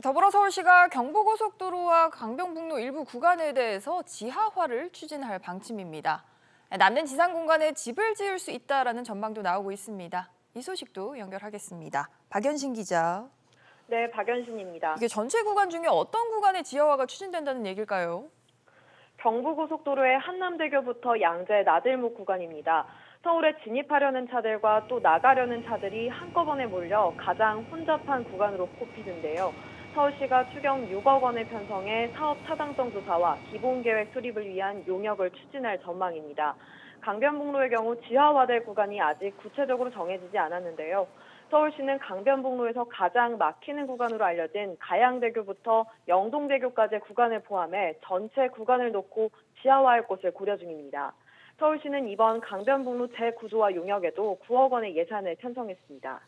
더불어 서울시가 경부고속도로와 강변북로 일부 구간에 대해서 지하화를 추진할 방침입니다. 남는 지상 공간에 집을 지을 수 있다라는 전망도 나오고 있습니다. 이 소식도 연결하겠습니다. 박연신 기자. 네, 박연신입니다. 이게 전체 구간 중에 어떤 구간에 지하화가 추진된다는 얘기일까요? 경부고속도로의 한남대교부터 양재 나들목 구간입니다. 서울에 진입하려는 차들과 또 나가려는 차들이 한꺼번에 몰려 가장 혼잡한 구간으로 꼽히는데요. 서울시가 추경 6억 원을 편성해 사업 타당성 조사와 기본계획 수립을 위한 용역을 추진할 전망입니다. 강변북로의 경우 지하화될 구간이 아직 구체적으로 정해지지 않았는데요. 서울시는 강변북로에서 가장 막히는 구간으로 알려진 가양대교부터 영동대교까지의 구간을 포함해 전체 구간을 놓고 지하화할 곳을 고려 중입니다. 서울시는 이번 강변북로 재구조와 용역에도 9억 원의 예산을 편성했습니다.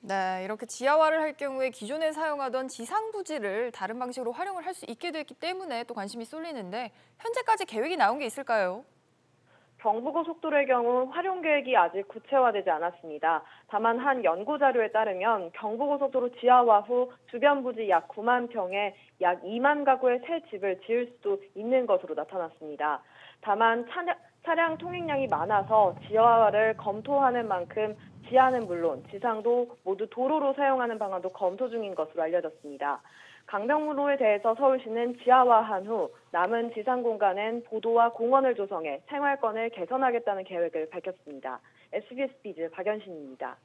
네, 이렇게 지하화를 할 경우에 기존에 사용하던 지상 부지를 다른 방식으로 활용을 할 수 있게 됐기 때문에 또 관심이 쏠리는데 현재까지 계획이 나온 게 있을까요? 경부고 속도로의 경우 활용 계획이 아직 구체화되지 않았습니다. 다만 한 연구 자료에 따르면 경부고속도로 지하화 후 주변 부지 약 9만 평에 약 2만 가구의 새 집을 지을 수도 있는 것으로 나타났습니다. 다만 차량, 차량 통행량이 많아서 지하화를 검토하는 만큼 지하는 물론 지상도 모두 도로로 사용하는 방안도 검토 중인 것으로 알려졌습니다. 강변무로에 대해서 서울시는 지하화한 후 남은 지상 공간엔 보도와 공원을 조성해 생활권을 개선하겠다는 계획을 밝혔습니다. SBS 비즈 박연신입니다.